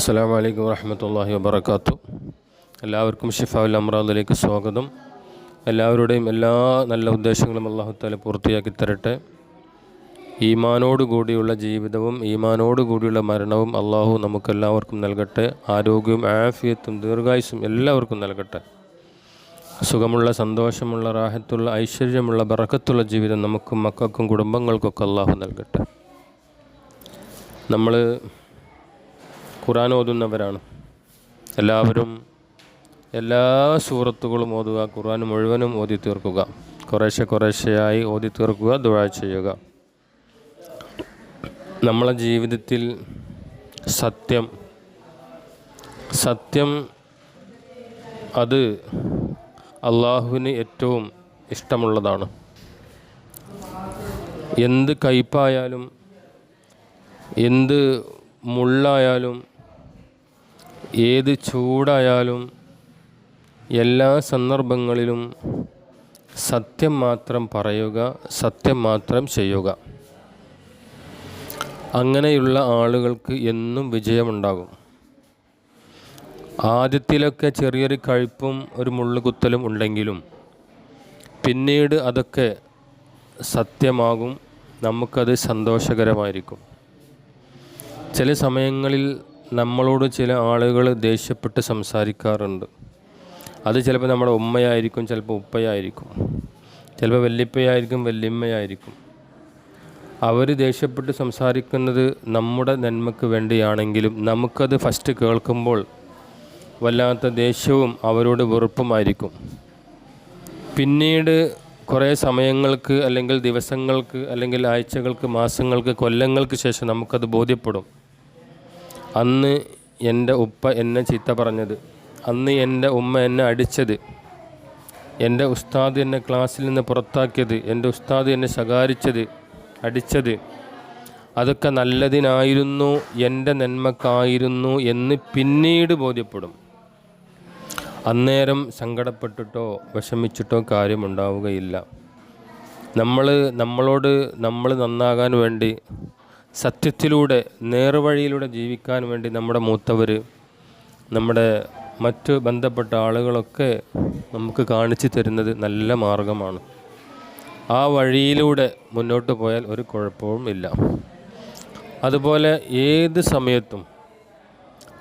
അസ്സാം വലൈക്കും വാഹമത്തല്ലാഹി വാബർക്കാത്തു എല്ലാവർക്കും ഷിഫാവുൽ അമ്രാദിലേക്ക് സ്വാഗതം. എല്ലാവരുടെയും എല്ലാ നല്ല ഉദ്ദേശങ്ങളും അള്ളാഹുത്താല പൂർത്തിയാക്കി തരട്ടെ. ഈമാനോട് കൂടിയുള്ള ജീവിതവും ഈമാനോട് കൂടിയുള്ള മരണവും അള്ളാഹു നമുക്കെല്ലാവർക്കും നൽകട്ടെ. ആരോഗ്യവും ആഫിയത്തും ദീർഘായുസും എല്ലാവർക്കും നൽകട്ടെ. സുഖമുള്ള സന്തോഷമുള്ള റാഹത്തുള്ള ഐശ്വര്യമുള്ള ബറക്കത്തുള്ള ജീവിതം നമുക്കും മക്കൾക്കും കുടുംബങ്ങൾക്കൊക്കെ അള്ളാഹു നൽകട്ടെ. നമ്മൾ ഖുറാൻ ഓതുന്നവരാണ്. എല്ലാവരും എല്ലാ സൂറത്തുകളും ഓതുക ഖുർആൻ മുഴുവനും ഓതി തീർക്കുക. കുറേശ്ശെ കുറേശ്ശെയായി ഓതി തീർക്കുക ദുഴ ചെയ്യുക. നമ്മളെ ജീവിതത്തിൽ സത്യം സത്യം അത് അള്ളാഹുവിന് ഏറ്റവും ഇഷ്ടമുള്ളതാണ്. എന്ത് കയ്പായാലും എന്ത് മുള്ളായാലും ഏത് ചൂടായാലും എല്ലാ സന്ദർഭങ്ങളിലും സത്യം മാത്രം പറയുക സത്യം മാത്രം ചെയ്യുക. അങ്ങനെയുള്ള ആളുകൾക്ക് എന്നും വിജയമുണ്ടാകും. ആദ്യത്തിലൊക്കെ ചെറിയൊരു കഴുപ്പും ഒരു മുള്ളുകുത്തലും ഉണ്ടെങ്കിലും പിന്നീട് അതൊക്കെ സത്യമാകും നമുക്കത് സന്തോഷകരമായിരിക്കും. ചില സമയങ്ങളിൽ നമ്മളോട് ചില ആളുകൾ ദേഷ്യപ്പെട്ട് സംസാരിക്കാറുണ്ട്. അത് ചിലപ്പോൾ നമ്മുടെ ഉമ്മയായിരിക്കും ചിലപ്പോൾ ഉപ്പയായിരിക്കും. ചിലപ്പോൾ വല്യപ്പയായിരിക്കും വല്യമ്മയായിരിക്കും. അവർ ദേഷ്യപ്പെട്ട് സംസാരിക്കുന്നത് നമ്മുടെ നന്മയ്ക്ക് വേണ്ടിയാണെങ്കിലും നമുക്കത് ഫസ്റ്റ് കേൾക്കുമ്പോൾ വല്ലാത്ത ദേഷ്യവും അവരോട് വെറുപ്പുമായിരിക്കും. പിന്നീട് കുറേ സമയങ്ങൾക്ക് അല്ലെങ്കിൽ ദിവസങ്ങൾക്ക് അല്ലെങ്കിൽ ആഴ്ചകൾക്ക് മാസങ്ങൾക്ക് കൊല്ലങ്ങൾക്ക് ശേഷം നമുക്കത് ബോധ്യപ്പെടും. അന്ന് എന്റെ ഉപ്പ എന്നെ ചീത്ത പറഞ്ഞത്. അന്ന് എന്റെ ഉമ്മ എന്നെ അടിച്ചത്. എന്റെ ഉസ്താദ് എന്നെ ക്ലാസ്സിൽ നിന്ന് പുറത്താക്കിയത്. എന്റെ ഉസ്താദ് എന്നെ ശകാരിച്ചത് അടിച്ചത്. അതൊക്കെ നല്ലതിനായിരുന്നു എന്റെ നന്മക്കായിരുന്നു എന്ന് പിന്നീട് ബോധ്യപ്പെടും. അന്നേരം സങ്കടപ്പെട്ടിട്ടോ വിഷമിച്ചിട്ടോ കാര്യമുണ്ടാവുകയില്ല. നമ്മൾ നമ്മളോട് നമ്മൾ നന്നാകാൻ വേണ്ടി സത്യത്തിലൂടെ നേർവഴിയിലൂടെ ജീവിക്കാൻ വേണ്ടി നമ്മുടെ മൂത്തവർ നമ്മുടെ മറ്റ് ബന്ധപ്പെട്ട ആളുകളൊക്കെ നമുക്ക് കാണിച്ചു തരുന്നത് നല്ല മാർഗമാണ്. ആ വഴിയിലൂടെ മുന്നോട്ട് പോയാൽ ഒരു കുഴപ്പവും ഇല്ല. അതുപോലെ ഏത് സമയത്തും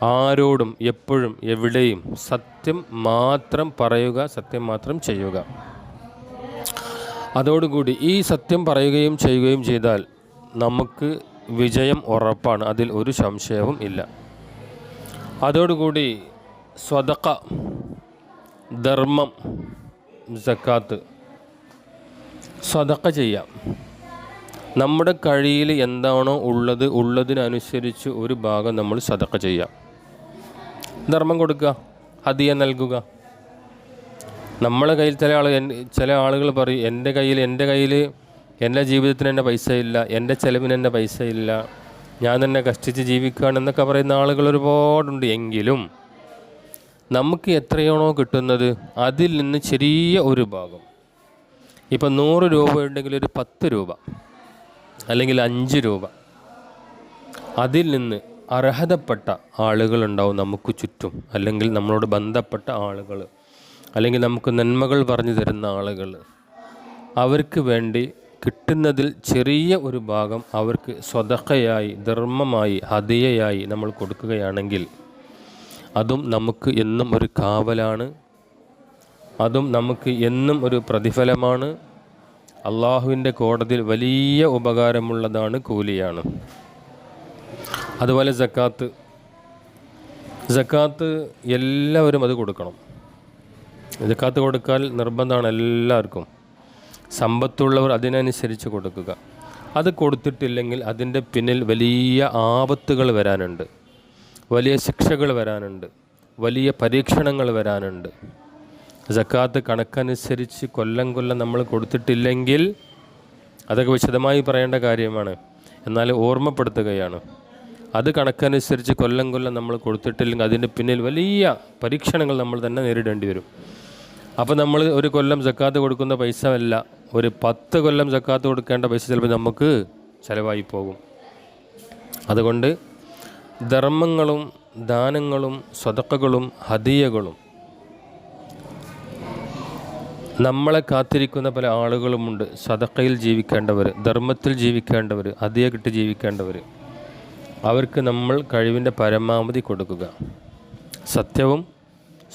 ആരോടും എപ്പോഴും എവിടെയും സത്യം മാത്രം പറയുക സത്യം മാത്രം ചെയ്യുക. അതോടുകൂടി ഈ സത്യം പറയുകയും ചെയ്യുകയും ചെയ്താൽ നമുക്ക് വിജയം ഉറപ്പാണ്. അതിൽ ഒരു സംശയവും ഇല്ല. അതോടുകൂടി സ്വതക്ക ധർമ്മം സക്കാത്ത് സ്വതക്ക ചെയ്യാം. നമ്മുടെ കഴിയിൽ എന്താണോ ഉള്ളത് ഉള്ളതിനനുസരിച്ച് ഒരു ഭാഗം നമ്മൾ സതക്ക ചെയ്യാം. ധർമ്മം കൊടുക്കുക ഹദിയ നൽകുക. നമ്മളെ കയ്യിൽ ചില ആൾ ചില ആളുകൾ പറയും എന്റെ കയ്യിൽ എന്റെ കയ്യിൽ എന്റെ ജീവിതത്തിന് എന്റെ പൈസ ഇല്ല എന്റെ ചിലവിന് എന്റെ പൈസ ഇല്ല ഞാൻ തന്നെ കഷ്ടിച്ച് ജീവിക്കുകയാണെന്നൊക്കെ പറയുന്ന ആളുകൾ ഒരുപാടുണ്ട് എങ്കിലും നമുക്ക് എത്രയാണോ കിട്ടുന്നത് അതിൽ നിന്ന് ചെറിയ ഒരു ഭാഗം. ഇപ്പം നൂറ് രൂപ ഉണ്ടെങ്കിൽ ഒരു പത്ത് രൂപ അല്ലെങ്കിൽ അഞ്ച് രൂപ. അതിൽ നിന്ന് അർഹതപ്പെട്ട ആളുകളുണ്ടാവും നമുക്ക് ചുറ്റും. അല്ലെങ്കിൽ നമ്മളോട് ബന്ധപ്പെട്ട ആളുകൾ അല്ലെങ്കിൽ നമുക്ക് നന്മകൾ പറഞ്ഞു തരുന്ന ആളുകൾ. അവർക്ക് വേണ്ടി കിട്ടുന്നതിൽ ചെറിയ ഒരു ഭാഗം അവർക്ക് സ്വതക്കയായി ധർമ്മമായി ഹതിയയായി നമ്മൾ കൊടുക്കുകയാണെങ്കിൽ അതും നമുക്ക് എന്നും ഒരു കാവലാണ്. അതും നമുക്ക് എന്നും ഒരു പ്രതിഫലമാണ്. അള്ളാഹുവിന്റെ കോടതിയിൽ വലിയ ഉപകാരമുള്ളതാണ് കൂലിയാണ്. അതുപോലെ ജക്കാത്ത് ജക്കാത്ത് എല്ലാവരും അത് കൊടുക്കണം. ജക്കാത്ത് കൊടുക്കാൻ നിർബന്ധമാണ് എല്ലാവർക്കും. സമ്പത്തുള്ളവർ അതിനനുസരിച്ച് കൊടുക്കുക. അത് കൊടുത്തിട്ടില്ലെങ്കിൽ അതിന്റെ പിന്നിൽ വലിയ ആപത്തുകൾ വരാനുണ്ട്. വലിയ ശിക്ഷകൾ വരാനുണ്ട്. വലിയ പരീക്ഷണങ്ങൾ വരാനുണ്ട്. ജക്കാത്ത് കണക്കനുസരിച്ച് കൊല്ലം കൊല്ലം നമ്മൾ കൊടുത്തിട്ടില്ലെങ്കിൽ അതൊക്കെ വിശദമായി പറയേണ്ട കാര്യമാണ്. എന്നാൽ ഓർമ്മപ്പെടുത്തുകയാണ്. അത് കണക്കനുസരിച്ച് കൊല്ലം കൊല്ലം നമ്മൾ കൊടുത്തിട്ടില്ലെങ്കിൽ അതിന്റെ പിന്നിൽ വലിയ പരീക്ഷണങ്ങൾ നമ്മൾ തന്നെ നേരിടേണ്ടി വരും. അപ്പോൾ നമ്മൾ ഒരു കൊല്ലം ജക്കാത്ത് കൊടുക്കുന്ന പൈസ അല്ല. ഒരു പത്ത് കൊല്ലം ജക്കാത്ത് കൊടുക്കേണ്ട പൈസ ചിലപ്പോൾ നമുക്ക് ചിലവായി പോകും. അതുകൊണ്ട് ധർമ്മങ്ങളും ദാനങ്ങളും സ്വതക്കകളും ഹദിയകളും നമ്മളെ കാത്തിരിക്കുന്ന പല ആളുകളുമുണ്ട്. സതക്കയിൽ ജീവിക്കേണ്ടവർ ധർമ്മത്തിൽ ജീവിക്കേണ്ടവർ അതിയെ കിട്ടി ജീവിക്കേണ്ടവർ. അവർക്ക് നമ്മൾ കഴിവിന്റെ പരമാവധി കൊടുക്കുക. സത്യവും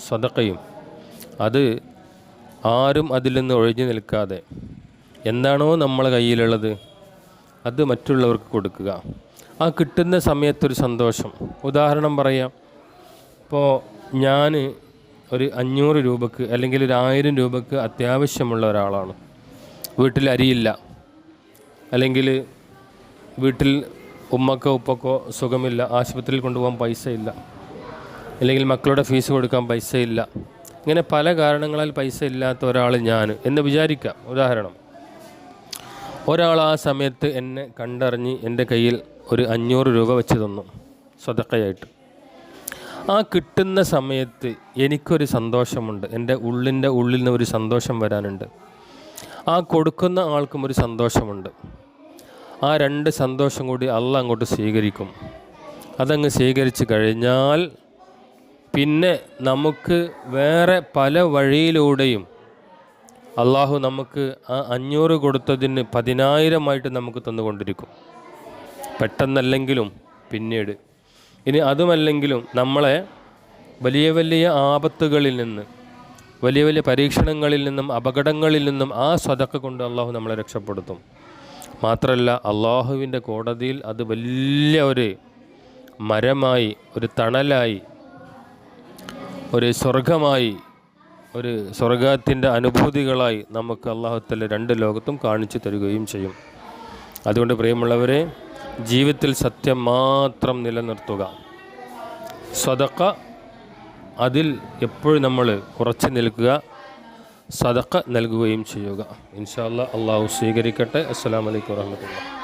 സ്വതക്കയും. അത് ആരും അതിൽ നിന്ന് ഒഴിഞ്ഞു നിൽക്കാതെ എന്താണോ നമ്മളെ കയ്യിലുള്ളത് അത് മറ്റുള്ളവർക്ക് കൊടുക്കുക. ആ കിട്ടുന്ന സമയത്തൊരു സന്തോഷം. ഉദാഹരണം പറയാം. ഇപ്പോൾ ഞാൻ ഒരു അഞ്ഞൂറ് രൂപക്ക് അല്ലെങ്കിൽ ഒരു ആയിരം രൂപക്ക് അത്യാവശ്യമുള്ള ഒരാളാണ്. വീട്ടിൽ അരിയില്ല. അല്ലെങ്കിൽ വീട്ടിൽ ഉമ്മക്കോ ഉപ്പക്കോ സുഖമില്ല. ആശുപത്രിയിൽ കൊണ്ടുപോകാൻ പൈസ ഇല്ല അല്ലെങ്കിൽ മക്കളുടെ ഫീസ് കൊടുക്കാൻ പൈസ ഇല്ല ഇങ്ങനെ പല കാരണങ്ങളാൽ പൈസ ഇല്ലാത്ത ഒരാൾ ഞാൻ എന്ന് വിചാരിക്കാം ഉദാഹരണം. ഒരാൾ ആ സമയത്ത് എന്നെ കണ്ടറിഞ്ഞ് എന്റെ കയ്യിൽ ഒരു അഞ്ഞൂറ് രൂപ വെച്ച് തന്നു സ്വതക്കയായിട്ട്. ആ കിട്ടുന്ന സമയത്ത് എനിക്കൊരു സന്തോഷമുണ്ട്. എന്റെ ഉള്ളിന്റെ ഉള്ളിൽ നിന്ന് ഒരു സന്തോഷം വരാനുണ്ട്. ആ കൊടുക്കുന്ന ആൾക്കും ഒരു സന്തോഷമുണ്ട്. ആ രണ്ട് സന്തോഷം കൂടി അള്ള അങ്ങോട്ട് സ്വീകരിക്കും. അതങ്ങ് സ്വീകരിച്ച് കഴിഞ്ഞാൽ പിന്നെ നമുക്ക് വേറെ പല വഴിയിലൂടെയും അള്ളാഹു നമുക്ക് ആ അഞ്ഞൂറ് കൊടുത്തതിന് പതിനായിരമായിട്ട് നമുക്ക് തന്നുകൊണ്ടിരിക്കും. പെട്ടെന്നല്ലെങ്കിലും പിന്നീട്. ഇനി അതുമല്ലെങ്കിലും നമ്മളെ വലിയ വലിയ ആപത്തുകളിൽ നിന്ന് വലിയ വലിയ പരീക്ഷണങ്ങളിൽ നിന്നും അപകടങ്ങളിൽ നിന്നും ആ സ്വതക്ക കൊണ്ട് അള്ളാഹു നമ്മളെ രക്ഷപ്പെടുത്തും. മാത്രമല്ല അള്ളാഹുവിന്റെ കോടതിയിൽ അത് വലിയ ഒരു മരമായി ഒരു തണലായി ഒരു സ്വർഗമായി ഒരു സ്വർഗത്തിന്റെ അനുഭൂതികളായി നമുക്ക് അള്ളാഹുത്തല്ല രണ്ട് ലോകത്തും കാണിച്ചു തരികയും ചെയ്യും. അതുകൊണ്ട് പ്രിയമുള്ളവരെ ജീവിതത്തിൽ സത്യം മാത്രം നിലനിർത്തുക. സ്വതക്ക അതിൽ എപ്പോഴും നമ്മൾ ഉറച്ചു നിൽക്കുക സദക്ക നൽകുകയും ചെയ്യുക. ഇൻഷാല്ല അള്ളാഹു സ്വീകരിക്കട്ടെ. അസ്സാം വലൈക്കും വാഹമത്തുള്ള